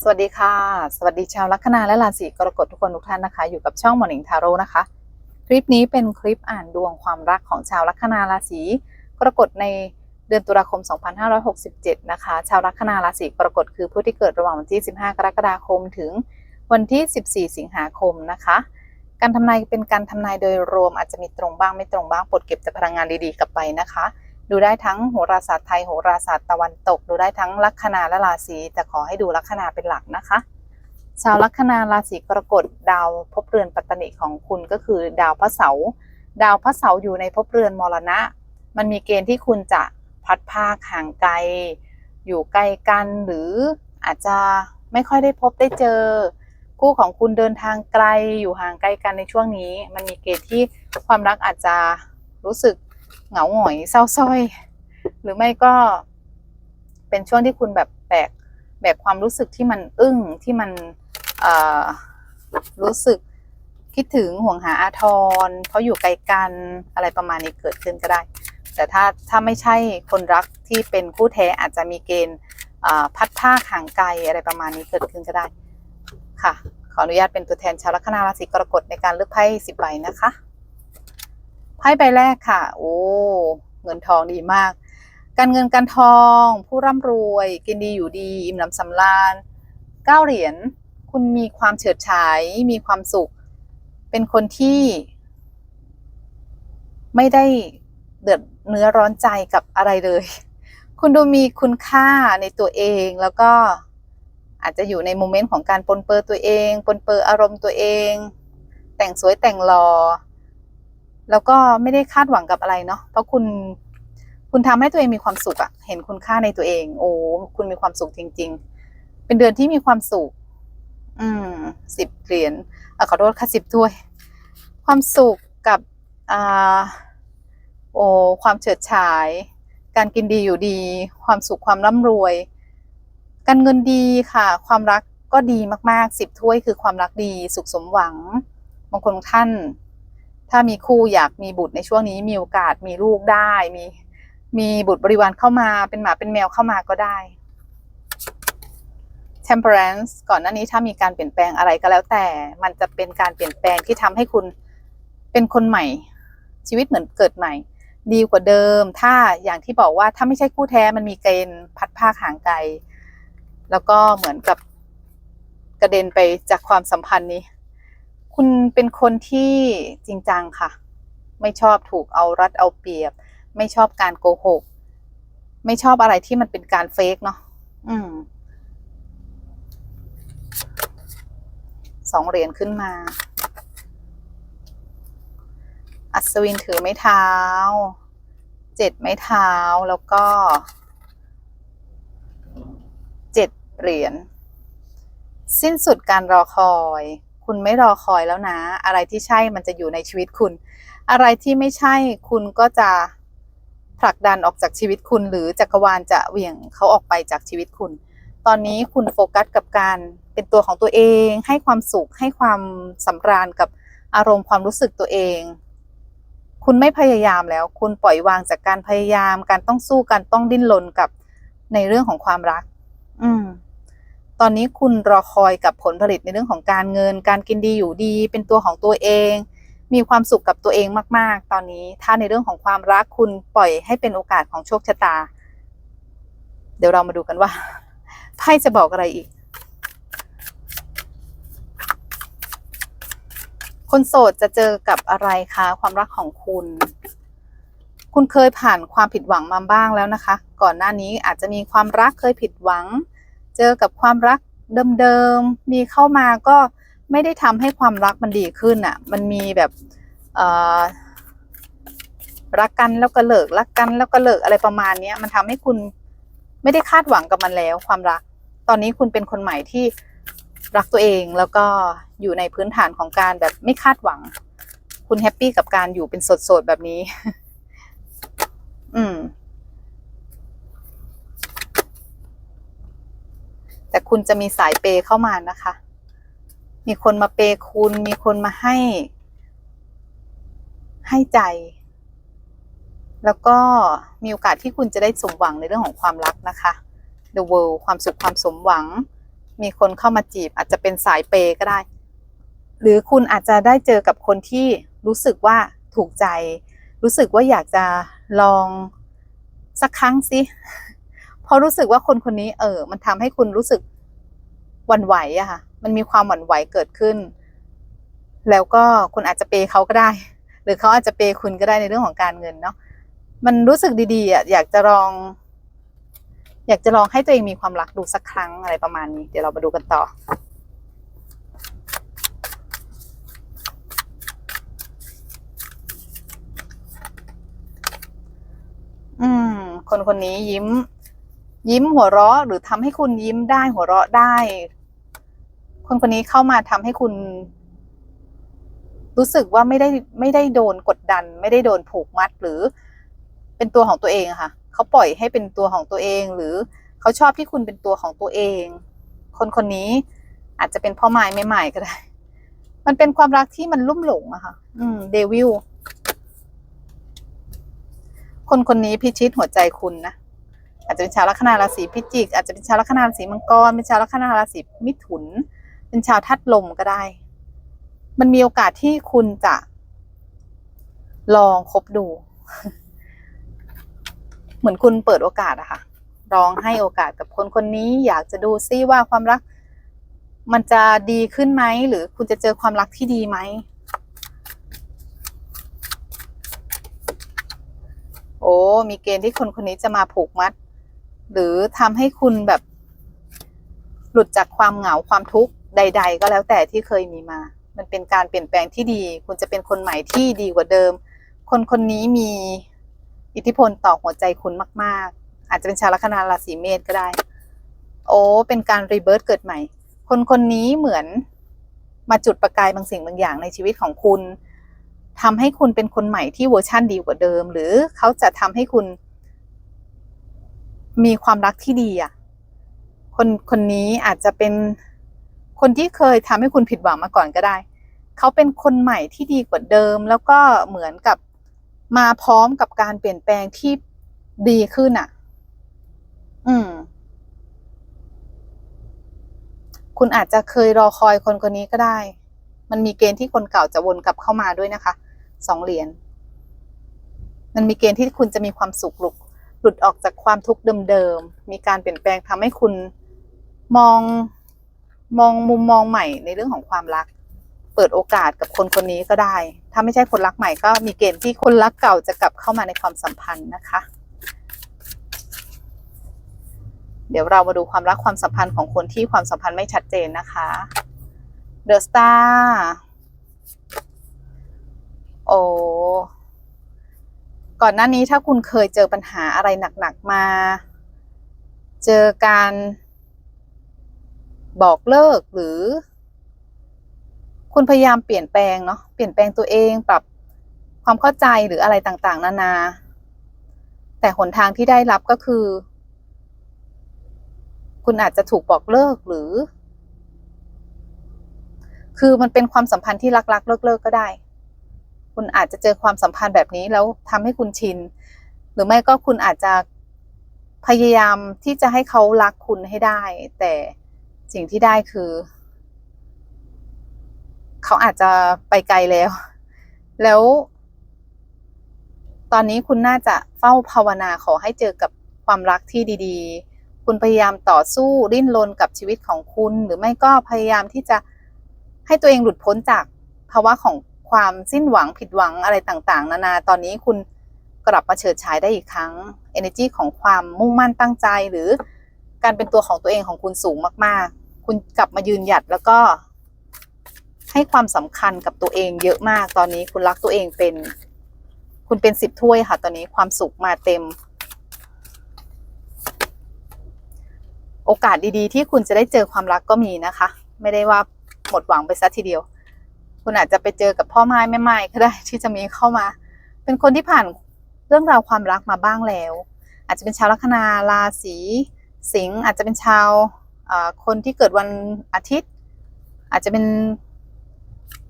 สวัสดีค่ะ สวัสดีชาวลัคนาและราศีกรกฎทุกคนทุกท่านนะคะ อยู่กับช่อง Morning Tarot นะคะ คลิปนี้เป็นคลิปอ่านดวงความรักของชาวลัคนาราศีกรกฎในเดือนตุลาคม 2567 นะคะ ชาวลัคนาราศีกรกฎคือผู้ที่เกิดระหว่างวันที่ 15 กรกฎาคมถึงวันที่ 14 สิงหาคมนะคะ การทำนายเป็นการทำนายโดยรวมอาจจะมีตรงบ้างไม่ตรงบ้างโปรดเก็บแต่พลังงานดีๆกลับไปนะคะ ดูได้ทั้งโหราศาสตร์ไทยโหราศาสตร์ตะวันตก ดูได้ทั้งลัคนาและราศีแต่ขอให้ดูลัคนาเป็นหลักนะคะ ชาวลัคนาราศีกรกฎดาวภพเรือนปัตตนิของคุณก็คือ ดาวพระเสาร์ดาวพระเสาร์อยู่ในภพเรือนมรณะ มันมีเกณฑ์ที่คุณจะพัดพาห่างไกล อยู่ไกลกันหรืออาจจะไม่ค่อยได้พบได้เจอ คู่ของคุณเดินทางไกลอยู่ห่างไกลกันในช่วงนี้ มันมีเกณฑ์ที่ความรักอาจจะรู้สึก เหงาหงอยเศร้าสร้อย หรือไม่ก็เป็นช่วงที่คุณแบบแบกแบกความรู้สึกที่มันอึ้งที่มันรู้สึกคิดถึงห่วงหาอาทรเพราะอยู่ไกลกันอะไรประมาณนี้เกิดขึ้นก็ได้ แต่ถ้าถ้าไม่ใช่คนรักที่เป็นคู่แท้อาจจะมีเกณฑ์พัดผ้าห่างไกลอะไรประมาณนี้เกิดขึ้นก็ได้ค่ะ ขออนุญาตเป็นตัวแทนชาวลัคนาราศีกรกฎในการเลือกไพ่สิบใบนะคะ พ่ใบแรกค่ะ โอ้เงินทองดีมาก การเงินการทอง ผู้ร่ำรวย กินดีอยู่ดี อิ่มหนำสำราญเก้าเหรียญคุณมีความเฉิดฉาย มีความสุข เป็นคนที่ ไม่ได้เดือดเนื้อร้อนใจกับอะไรเลย คุณดูมีคุณค่าในตัวเองแล้วก็อาจจะอยู่ในโมเมนต์ของการปนเปื้อตัวเอง ปนเปื้ออารมณ์ตัวเอง แต่งสวยแต่งหล่อ แล้วก็ไม่ได้คาดหวังกับอะไรเนาะเพราะคุณคุณทำให้ตัวเองมีความสุขอะเห็นคุณค่าในตัวเอง โอ้คุณมีความสุขจริง ๆ เป็นเดือนที่มีความสุข อืมสิบเหรียญอขอโทษค่ะสิบถ้วย ความสุขกับอ่าโอ้ความเฉิดฉาย การกินดีอยู่ดี ความสุขความร่ำรวย การเงินดีค่ะ ความรักก็ดีมากๆสิบถ้วยคือความรักดี สุขสมหวังบางคนท่าน ถ้ามีคู่อยากมีบุตรในช่วงนี้มีโอกาสมีลูกได้ มีมีบุตรบริวารเข้ามาเป็นหมาเป็นแมวเข้ามาก็ได้ temperance ก่อนหน้านี้ถ้ามีการเปลี่ยนแปลงอะไรก็แล้วแต่มันจะเป็นการเปลี่ยนแปลงที่ทำให้คุณเป็นคนใหม่ ชีวิตเหมือนเกิดใหม่ ดีกว่าเดิม ถ้าอย่างที่บอกว่าถ้าไม่ใช่คู่แท้มันมีเกณฑ์พัดภาคห่างไกล แล้วก็เหมือนกับกระเด็นไปจากความสัมพันธ์นี้ คุณเป็นคนที่จริงจังค่ะ ไม่ชอบถูกเอารัดเอาเปรียบ ไม่ชอบการโกหก ไม่ชอบอะไรที่มันเป็นการเฟกเนาะอืมสองเหรียญขึ้นมา อัศวินถือไม้เท้า เจ็ดไม้เท้าแล้วก็เจ็ดเหรียญ สิ้นสุดการรอคอย คุณไม่รอคอยแล้วนะ อะไรที่ใช่มันจะอยู่ในชีวิตคุณ อะไรที่ไม่ใช่คุณก็จะผลักดันออกจากชีวิตคุณ หรือจักรวาลจะเหวี่ยงเขาออกไปจากชีวิตคุณ ตอนนี้คุณโฟกัสกับการเป็นตัวของตัวเอง ให้ความสุขให้ความสำราญกับอารมณ์ความรู้สึกตัวเอง คุณไม่พยายามแล้ว คุณปล่อยวางจากการพยายาม การต้องสู้การต้องดิ้นรนกับในเรื่องของความรัก อืม ตอนนี้คุณรอคอยกับผลผลิตในเรื่องของการเงิน การกินดีอยู่ดี เป็นตัวของตัวเอง มีความสุขกับตัวเองมาก ๆ ตอนนี้ถ้าในเรื่องของความรักคุณปล่อยให้เป็นโอกาสของโชคชะตา เดี๋ยวเรามาดูกันว่าไพ่จะบอกอะไรอีก คนโสดจะเจอกับอะไรคะความรักของคุณ คุณเคยผ่านความผิดหวังมาบ้างแล้วนะคะ ก่อนหน้านี้อาจจะมีความรักเคยผิดหวัง เจอกับความรักเดิมๆ มีเข้ามาก็ไม่ได้ทำให้ความรักมันดีขึ้นอะ มันมีแบบรักกันแล้วก็เลิกรักกันแล้วก็เลิกอะไรประมาณเนี้ยมันทำให้คุณไม่ได้คาดหวังกับมันแล้วความรัก ตอนนี้คุณเป็นคนใหม่ที่รักตัวเองแล้วก็อยู่ในพื้นฐานของการแบบไม่คาดหวัง คุณแฮปปี้กับการอยู่เป็นโสดๆแบบนี้ อืม แต่คุณจะมีสายเปย์เข้ามานะคะ มีคนมาเปย์คุณ มีคนมาให้ ให้ใจ แล้วก็มีโอกาสที่คุณจะได้สมหวังในเรื่องของความรักนะคะ The World ความสุขความสมหวัง มีคนเข้ามาจีบ อาจจะเป็นสายเปย์ก็ได้ หรือคุณอาจจะได้เจอกับคนที่รู้สึกว่าถูกใจ รู้สึกว่าอยากจะลองสักครั้งสิ พราะรู้สึกว่าคนคนนี้เออ มันทำให้คุณรู้สึกหวั่นไหวอะค่ะ มันมีความหวั่นไหวเกิดขึ้น แล้วก็คุณอาจจะเปย์เขาก็ได้ หรือเขาอาจจะเปย์คุณก็ได้ในเรื่องของการเงินเนาะ มันรู้สึกดีๆอะอยากจะลอง อยากจะลองให้ตัวเองมีความรักดูสักครั้งอะไรประมาณนี้ เดี๋ยวเรามาดูกันต่ออืมคนคนนี้ยิ้ม ยิ้มหัวเราะหรือทำให้คุณยิ้มได้หัวเราะได้ คนคนนี้เข้ามาทำให้คุณ รู้สึกว่าไม่ได้ไม่ได้โดนกดดัน ไม่ได้โดนผูกมัดหรือ เป็นตัวของตัวเองค่ะเขาปล่อยให้เป็นตัวของตัวเอง หรือเขาชอบที่คุณเป็นตัวของตัวเอง คนคนนี้อาจจะเป็นพ่อไม้แม่ไม้ก็ได้ มันเป็นความรักที่มันลุ่มหลงอะค่ะ อืม เดวิลคนคนนี้พิชิตหัวใจคุณนะ อาจจะเป็นชาวลัคนาราศีพิจิก อาจจะเป็นชาวลัคนาราศีมังกร เป็นชาวลัคนาราศีมิถุน เป็นชาวทัดลมก็ได้ มันมีโอกาสที่คุณจะลองคบดู เหมือนคุณเปิดโอกาสอะค่ะ ลองให้โอกาสกับคนคนนี้ อยากจะดูซิว่าความรัก มันจะดีขึ้นไหม หรือคุณจะเจอความรักที่ดีไหม โอ้ มีเกณฑ์ที่คนคนนี้จะมาผูกมัด หรือทำให้คุณแบบ หลุดจากความเหงาความทุกข์ใด ๆ ก็แล้วแต่ที่เคยมีมา มันเป็นการเปลี่ยนแปลงที่ดี คุณจะเป็นคนใหม่ที่ดีกว่าเดิม คนคนนี้มีอิทธิพลต่อหัวใจคุณมาก ๆ อาจจะเป็นชาวลัคนาราศีเมษก็ได้ โอ้เป็นการรีเบิร์ตเกิดใหม่ คนคนนี้เหมือนมาจุดประกายบางสิ่งบางอย่างในชีวิตของคุณทำให้คุณเป็นคนใหม่ที่เวอร์ชั่นดีกว่าเดิม หรือเขาจะทำให้คุณ มีความรักที่ดีอะ คนคนนี้อาจจะเป็นคนที่เคยทำให้คุณผิดหวังมาก่อนก็ได้ เขาเป็นคนใหม่ที่ดีกว่าเดิม แล้วก็เหมือนกับมาพร้อมกับการเปลี่ยนแปลงที่ดีขึ้นอะ อืม คุณอาจจะเคยรอคอยคนคนนี้ก็ได้ มันมีเกณฑ์ที่คนเก่าจะวนกลับเข้ามาด้วยนะคะ สองเหรียญ มันมีเกณฑ์ที่คุณจะมีความสุขหลุด หลุดออกจากความทุกข์เดิมๆ มีการเปลี่ยนแปลงทำให้คุณมองมองมุมมองใหม่ในเรื่องของความรัก เปิดโอกาสกับคนคนนี้ก็ได้ ถ้าไม่ใช่คนรักใหม่ก็มีเกณฑ์ที่คนรักเก่าจะกลับเข้ามาในความสัมพันธ์นะคะ เดี๋ยวเรามาดูความรักความสัมพันธ์ของคนที่ความสัมพันธ์ไม่ชัดเจนนะคะเดอะสตาร์โอ้ ก่อนหน้านี้ถ้าคุณเคยเจอปัญหาอะไรหนักๆมา เจอการบอกเลิกหรือ คุณพยายามเปลี่ยนแปลงเนาะเปลี่ยนแปลงตัวเองปรับความเข้าใจหรืออะไรต่างๆ นานา แต่หนทางที่ได้รับก็คือ คุณอาจจะถูกบอกเลิกหรือ คือมันเป็นความสัมพันธ์ที่รักๆเลิกๆก็ได้ คุณอาจจะเจอความสัมพันธ์แบบนี้แล้วทำให้คุณชิน หรือไม่ก็คุณอาจจะพยายามที่จะให้เขารักคุณให้ได้ แต่สิ่งที่ได้คือ เขาอาจจะไปไกลแล้ว แล้ว ตอนนี้คุณน่าจะเฝ้าภาวนาขอให้เจอกับความรักที่ดีๆ คุณพยายามต่อสู้ดิ้นรนกับชีวิตของคุณ หรือไม่ก็พยายามที่จะให้ตัวเองหลุดพ้นจากภาวะของ ความสิ้นหวังผิดหวังอะไรต่างๆ นานาตอนนี้คุณกลับมาเฉิดฉายได้อีกครั้ง energy ของความมุ่งมั่นตั้งใจหรือการเป็นตัวของตัวเองของคุณสูงมากๆ คุณกลับมายืนหยัดแล้วก็ ให้ความสำคัญกับตัวเองเยอะมาก ตอนนี้คุณรักตัวเองเป็น คุณเป็นสิบถ้วยค่ะ ตอนนี้ความสุขมาเต็ม โอกาสดีๆ ที่คุณจะได้เจอความรักก็มีนะคะ ไม่ได้ว่าหมดหวังไปซะทีเดียว คุณอาจจะไปเจอกับพ่อไม้แม่ไม้ก็ได้ที่จะมีเข้ามา เป็นคนที่ผ่านเรื่องราวความรักมาบ้างแล้ว อาจจะเป็นชาวลัคนาราศีสิงห์อาจจะเป็นชาวคนที่เกิดวันอาทิตย์ อาจจะเป็น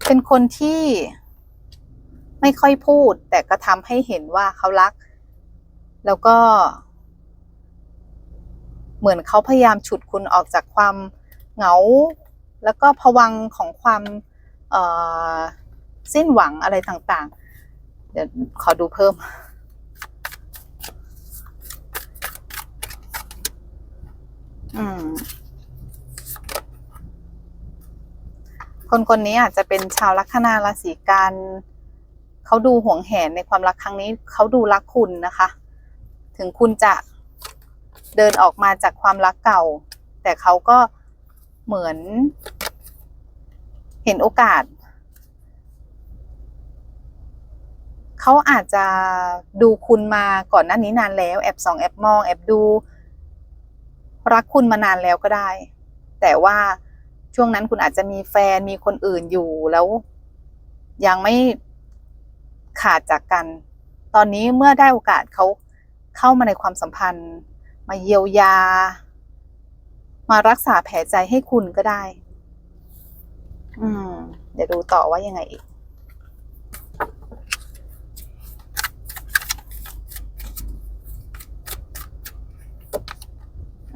เป็นคนที่ไม่ค่อยพูด แต่ก็ทำให้เห็นว่าเขารัก แล้วก็ เหมือนเขาพยายามฉุดคุณออกจากความเหงา แล้วก็ผวังของความ สิ้นหวังอะไรต่างๆ เดี๋ยวขอดูเพิ่ม อืมคนคนนี้อาจจะเป็นชาวลัคนาราศีกันเขาดูห่วงแหนในความรักครั้งนี้เขาดูรักคุณนะคะ ถึงคุณจะเดินออกมาจากความรักเก่า แต่เขาก็เหมือน เห็นโอกาส เขาอาจจะดูคุณมาก่อนหน้านี้นานแล้ว แอบส่อง แอบมอง แอบดู รักคุณมานานแล้วก็ได้ แต่ว่าช่วงนั้นคุณอาจจะมีแฟนมีคนอื่นอยู่แล้ว ยังไม่ขาดจากกัน ตอนนี้เมื่อได้โอกาสเขาเข้ามาในความสัมพันธ์ มาเยียวยา มารักษาแผลใจให้คุณก็ได้ อืม เดี๋ยวดูต่อว่ายังไงอีก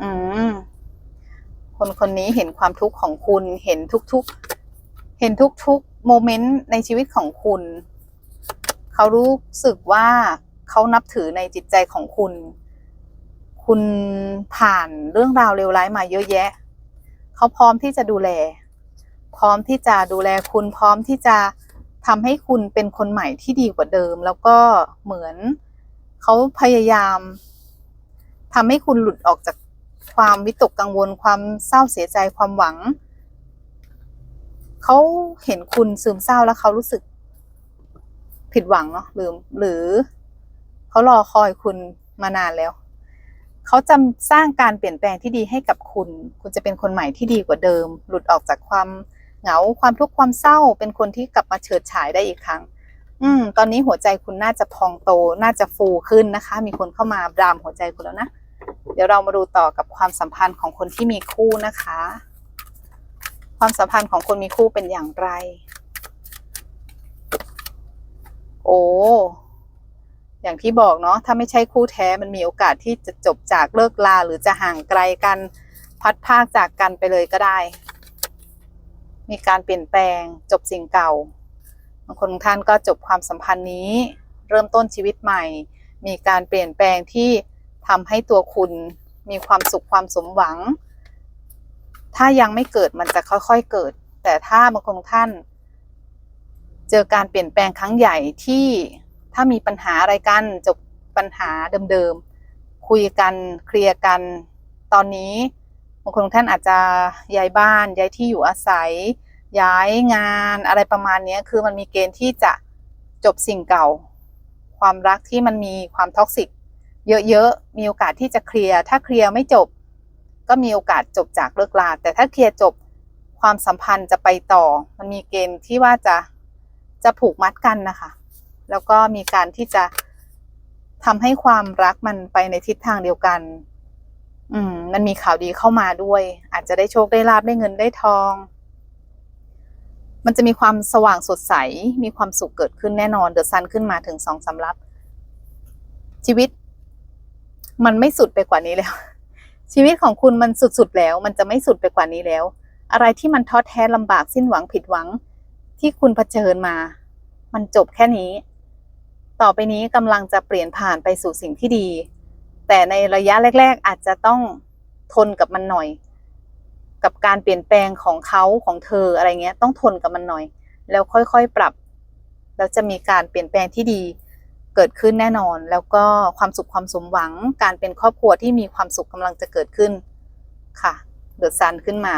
อืม คนคนนี้เห็นความทุกข์ของคุณ เห็นทุกๆ เห็นทุกๆ โมเมนต์ในชีวิตของคุณ เขารู้สึกว่าเขานับถือในจิตใจของคุณ คุณผ่านเรื่องราวเลวร้ายมาเยอะแยะ เขาพร้อมที่จะดูแล พร้อมที่จะดูแลคุณพร้อมที่จะทำให้คุณเป็นคนใหม่ที่ดีกว่าเดิม แล้วก็เหมือนเขาพยายามทำให้คุณหลุดออกจากความวิตกกังวล ความเศร้าเสียใจความหวัง เขาเห็นคุณซึมเศร้าแล้วเขารู้สึกผิดหวังเนาะหรือหรือเขารอคอยคุณมานานแล้วเขาจะสร้างการเปลี่ยนแปลงที่ดีให้กับคุณ คุณจะเป็นคนใหม่ที่ดีกว่าเดิม หลุดออกจากความ เหงาความทุกข์ความเศร้าเป็นคนที่กลับมาเฉิดฉายได้อีกครั้ง อืม ตอนนี้หัวใจคุณน่าจะพองโต น่าจะฟูขึ้นนะคะ มีคนเข้ามาดามหัวใจคุณแล้วนะ เดี๋ยวเรามาดูต่อกับความสัมพันธ์ของคนที่มีคู่นะคะ ความสัมพันธ์ของคนมีคู่เป็นอย่างไร โอ้อย่างที่บอกเนาะถ้าไม่ใช่คู่แท้มันมีโอกาสที่จะจบจากเลิกลาหรือจะห่างไกลกันพัดพากจากกันไปเลยก็ได้ มีการเปลี่ยนแปลงจบสิ่งเก่าบางคนท่านก็จบความสัมพันธ์นี้ เริ่มต้นชีวิตใหม่ มีการเปลี่ยนแปลงที่ทำให้ตัวคุณมีความสุขความสมหวัง ถ้ายังไม่เกิดมันจะค่อยๆเกิด แต่ถ้าบางคนท่าน เจอการเปลี่ยนแปลงครั้งใหญ่ที่ถ้ามีปัญหาอะไรกันจบปัญหาเดิมๆคุยกันเคลียร์กัน ตอนนี้างคนท่านอาจจะย้ายบ้าน ย้ายที่อยู่อาศัย ย้ายงานอะไรประมาณนี้คือมันมีเกณฑ์ที่จะจบสิ่งเก่า ความรักที่มันมีความท็อกซิกเยอะๆมีโอกาสที่จะเคลียร์ถ้าเคลียร์ไม่จบ ก็มีโอกาสจบจากเลิกลาแต่ถ้าเคลียร์จบความสัมพันธ์จะไปต่อ มันมีเกณฑ์ที่ว่าจะจะผูกมัดกันนะคะ แล้วก็มีการที่จะทำให้ความรักมันไปในทิศทางเดียวกัน อืม มันมีข่าวดีเข้ามาด้วย อาจจะได้โชคได้ลาบได้เงินได้ทอง มันจะมีความสว่างสดใส มีความสุขเกิดขึ้นแน่นอน เดอะซันขึ้นมาถึงสองสำรับ ชีวิต มันไม่สุดไปกว่านี้แล้ว ชีวิตของคุณมันสุดๆแล้ว มันจะไม่สุดไปกว่านี้แล้ว อะไรที่มันท้อแท้ลำบากสิ้นหวังผิดหวัง ที่คุณเผชิญมา มันจบแค่นี้ ต่อไปนี้กำลังจะเปลี่ยนผ่านไปสู่สิ่งที่ดี แต่ในระยะแรก ๆ อาจจะต้องทนกับมันหน่อย กับการเปลี่ยนแปลงของเขาของเธออะไรเงี้ย ต้องทนกับมันหน่อย แล้วค่อยๆปรับ แล้วจะมีการเปลี่ยนแปลงที่ดีเกิดขึ้นแน่นอน แล้วก็ความสุขความสมหวัง การเป็นครอบครัวที่มีความสุขกำลังจะเกิดขึ้นค่ะ เดือดซันขึ้นมา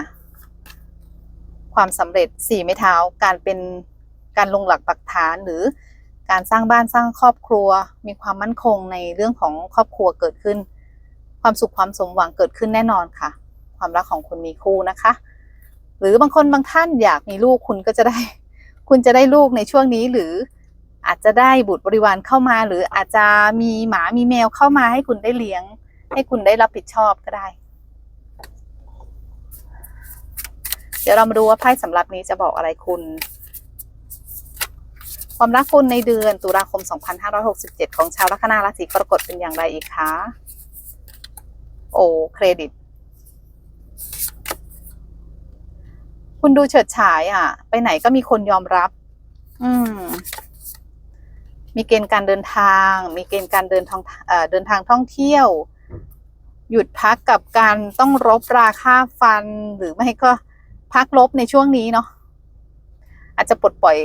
ความสำเร็จสี่ไม้เท้า การเป็นการลงหลักปักฐานหรือ การสร้างบ้านสร้างครอบครัว มีความมั่นคงในเรื่องของครอบครัวเกิดขึ้น ความสุขความสมหวังเกิดขึ้นแน่นอนค่ะ ความรักของคุณมีคู่นะคะ หรือบางคนบางท่านอยากมีลูกคุณก็จะได้ คุณจะได้ลูกในช่วงนี้หรืออาจจะได้บุตรบริวารเข้ามา หรืออาจจะมีหมามีแมวเข้ามาให้คุณได้เลี้ยง ให้คุณได้รับผิดชอบก็ได้ เดี๋ยวเรามาดูว่าไพ่สำหรับนี้จะบอกอะไรคุณ ความรักคุณในเดือนตุลาคม 2567 ของชาวลัคนาราศีกรกฎเป็นอย่างไรอีกคะโอ้เครดิต คุณดูเฉิดฉายอะ ไปไหนก็มีคนยอมรับ อืม มีเกณฑ์การเดินทาง มีเกณฑ์การเดินทางเดินทางท่องเที่ยว หยุดพักกับการต้องรบราค่าฟันหรือไม่ก็พักลบในช่วงนี้เนาะอาจจะปลดปล่อย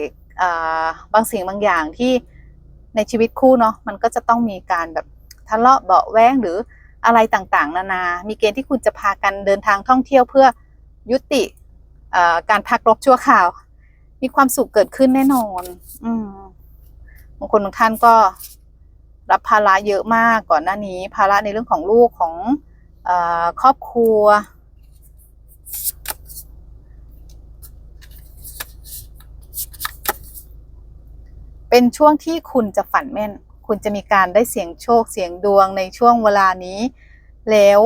บางสิ่งบางอย่างที่ในชีวิตคู่เนาะมันก็จะต้องมีการแบบทะเลาะเบาแว้งหรืออะไรต่างๆ นานา มีเกณฑ์ที่คุณจะพากันเดินทางท่องเที่ยวเพื่อยุติการพักรบชั่วคราว มีความสุขเกิดขึ้นแน่นอน อืมบางคนบางท่านก็รับภาระเยอะมากก่อนหน้านี้ ภาระในเรื่องของลูกของอครอบครัว เป็นช่วงที่คุณจะฝันแม่น คุณจะมีการได้เสียงโชคเสียงดวงในช่วงเวลานี้ แล้ว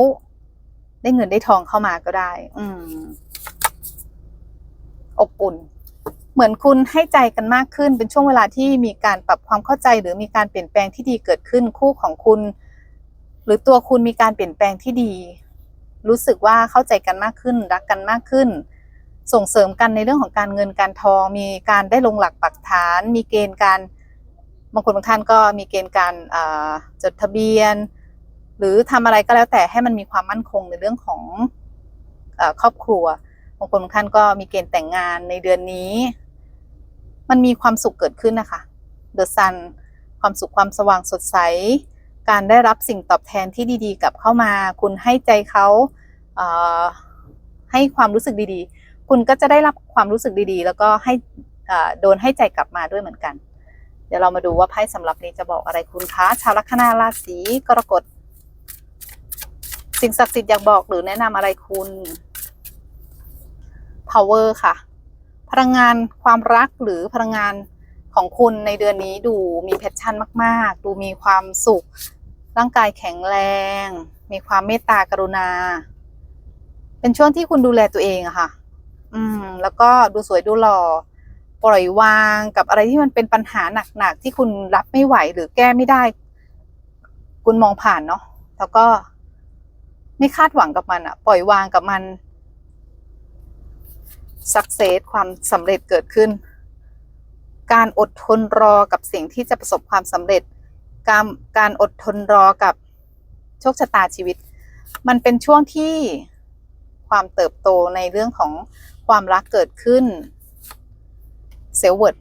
ได้เงินได้ทองเข้ามาก็ได้ อืม อบอุ่น เหมือนคุณให้ใจกันมากขึ้น เป็นช่วงเวลาที่มีการปรับความเข้าใจ หรือมีการเปลี่ยนแปลงที่ดีเกิดขึ้นคู่ของคุณ หรือตัวคุณมีการเปลี่ยนแปลงที่ดี รู้สึกว่าเข้าใจกันมากขึ้น รักกันมากขึ้น ส่งเสริมกันในเรื่องของการเงินการทอง มีการได้ลงหลักปักฐาน มีเกณฑ์การบางคนบางท่านก็มีเกณฑ์การจดทะเบียน หรือทำอะไรก็แล้วแต่ให้มันมีความมั่นคงในเรื่องของครอบครัวบางคนบางท่านก็มีเกณฑ์แต่งงานในเดือนนี้ มันมีความสุขเกิดขึ้นนะคะ The Sun ความสุขความสว่างสดใส การได้รับสิ่งตอบแทนที่ดีๆ กลับเข้ามา คุณให้ใจเขาเให้ความรู้สึกดีๆ คุณก็จะได้รับความรู้สึกดีๆ แล้วก็ให้โดนให้ใจกลับมาด้วยเหมือนกัน เดี๋ยวเรามาดูว่าไพ่สำหรับนี้จะบอกอะไรคุณคะชาวลัคนาราศีกรกฎสิ่งศักดิ์สิทธิ์อยากบอกหรือแนะนำอะไรคุณ power ค่ะ พลังงานความรักหรือพลังงานของคุณในเดือนนี้ดูมีแพชชั่นมาก ๆ ดูมีความสุข ร่างกายแข็งแรง มีความเมตตากรุณา เป็นช่วงที่คุณดูแลตัวเองอะค่ะ อืม แล้วก็ดูสวยดูหล่อ ปล่อยวางกับอะไรที่มันเป็นปัญหาหนักๆที่คุณรับไม่ไหวหรือแก้ไม่ได้ คุณมองผ่านเนาะแล้วก็ไม่คาดหวังกับมันอะปล่อยวางกับมันสักเซสความสำเร็จเกิดขึ้น การอดทนรอกับสิ่งที่จะประสบความสำเร็จ การการอดทนรอกับโชคชะตาชีวิต มันเป็นช่วงที่ ความเติบโตในเรื่องของความรักเกิดขึ้นเซลเวิร์ด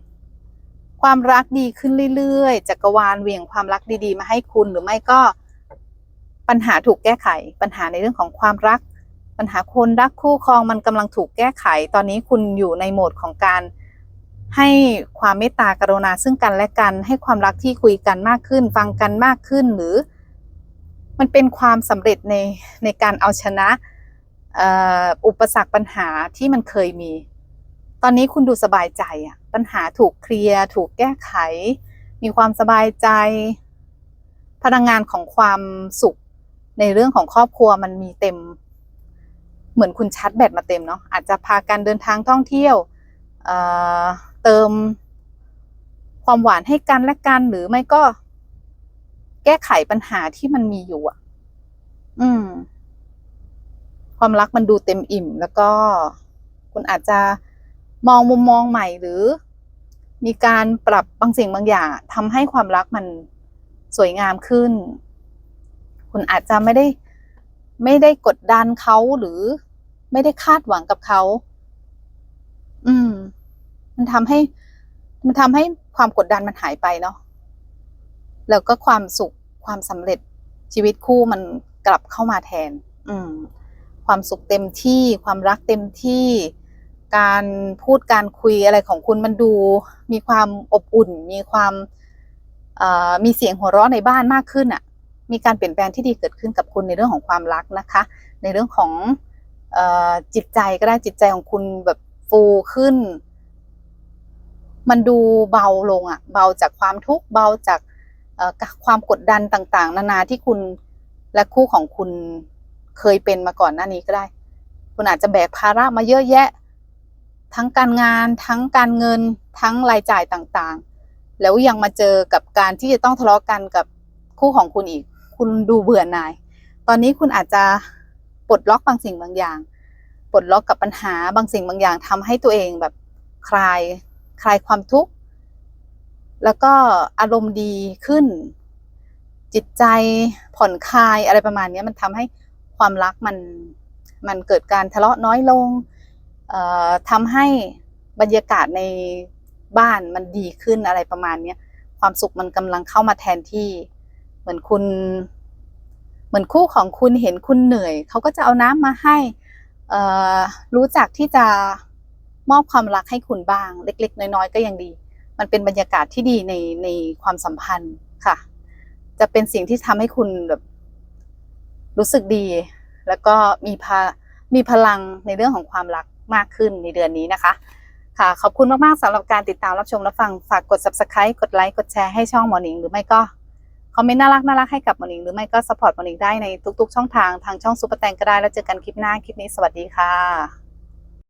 ความรักดีขึ้นเรื่อยๆจักรวาลเวี่ยงความรักดีๆ มาให้คุณหรือไม่ก็ปัญหาถูกแก้ไข ปัญหาในเรื่องของความรัก ปัญหาคนรักคู่ครองมันกำลังถูกแก้ไข ตอนนี้คุณอยู่ในโหมดของการให้ความเมตตากรุณาซึ่งกันและกัน ให้ความรักที่คุยกันมากขึ้น ฟังกันมากขึ้นหรือ มันเป็นความสำเร็จในในการเอาชนะ อุปสรรคปัญหาที่มันเคยมี ตอนนี้คุณดูสบายใจอะปัญหาถูกเคลียร์ถูกแก้ไข มีความสบายใจ พลังงานของความสุขในเรื่องของครอบครัวมันมีเต็ม เหมือนคุณชาร์จแบตมาเต็มเนาะอาจจะพากันเดินทางท่องเที่ยวเเติมความหวานให้กันและกันหรือไม่ก็ แก้ไขปัญหาที่มันมีอยู่อะ อืม ความรักมันดูเต็มอิ่ม แล้วก็คุณอาจจะมองมุมมองใหม่หรือ มีการปรับบางสิ่งบางอย่างทำให้ความรักมันสวยงามขึ้น คุณอาจจะไม่ได้ไม่ได้กดดันเขาหรือไม่ได้คาดหวังกับเขา อืม มันทำให้ มันทำให้ความกดดันมันหายไปเนาะ แล้วก็ความสุขความสำเร็จชีวิตคู่มันกลับเข้ามาแทน อืม ความสุขเต็มที่ ความรักเต็มที่ การพูดการคุยอะไรของคุณมันดูมีความอบอุ่น มีความมีเสียงหัวเราะในบ้านมากขึ้นอะ่ะ มีการเปลี่ยนแปลงที่ดีเกิดขึ้นกับคุณในเรื่องของความรักนะคะ ในเรื่องของอจิตใจก็ได้จิตใจของคุณแบบฟูขึ้น มันดูเบาลงอะ่ะ เบาจากความทุกข์เบาจากความกดดันต่าง ๆ นานาที่คุณและคู่ของคุณ เคยเป็นมาก่อนหน้านี้ก็ได้ คุณอาจจะแบกภาระมาเยอะแยะ ทั้งการงาน ทั้งการเงิน ทั้งรายจ่ายต่างๆ แล้วยังมาเจอกับการที่จะต้องทะเลาะกันกับคู่ของคุณอีก คุณดูเบื่อหน่าย ตอนนี้คุณอาจจะปลดล็อกบางสิ่งบางอย่าง ปลดล็อกกับปัญหาบางสิ่งบางอย่างทำให้ตัวเองแบบคลายคลายความทุกข์ แล้วก็อารมณ์ดีขึ้น จิตใจผ่อนคลายอะไรประมาณนี้มันทำให้ ความรักมันมันเกิดการทะเลาะน้อยลงเอ่อทำให้บรรยากาศในบ้านมันดีขึ้นอะไรประมาณเนี้ยความสุขมันกำลังเข้ามาแทนที่ เหมือนคุณ เหมือนคู่ของคุณเห็นคุณเหนื่อยเขาก็จะเอาน้ำมาให้เอ่อรู้จักที่จะมอบความรักให้คุณบ้าง เล็ก ๆ น้อย ๆ ก็ยังดี มันเป็นบรรยากาศที่ดีในในความสัมพันธ์ค่ะ จะเป็นสิ่งที่ทำให้คุณแบบ รู้สึกดี แล้วก็มีพามีพลังในเรื่องของความรักมากขึ้นในเดือนนี้นะคะ ค่ะ ขอบคุณมาก ๆสำหรับการติดตามรับชมรับฟัง ฝากกด subscribe กดไลค์กดแชร์ให้ช่องหมอหนิง หรือไม่ก็คอมเมนต์น่ารักน่ารักให้กับหมอหนิง หรือไม่ก็สปอร์ตหมอหนิงได้ในทุก ๆ ช่องทางทางช่องซุปเปอร์แตงก็ได้แล้วเจอกันคลิปหน้าคลิปนี้สวัสดีค่ะ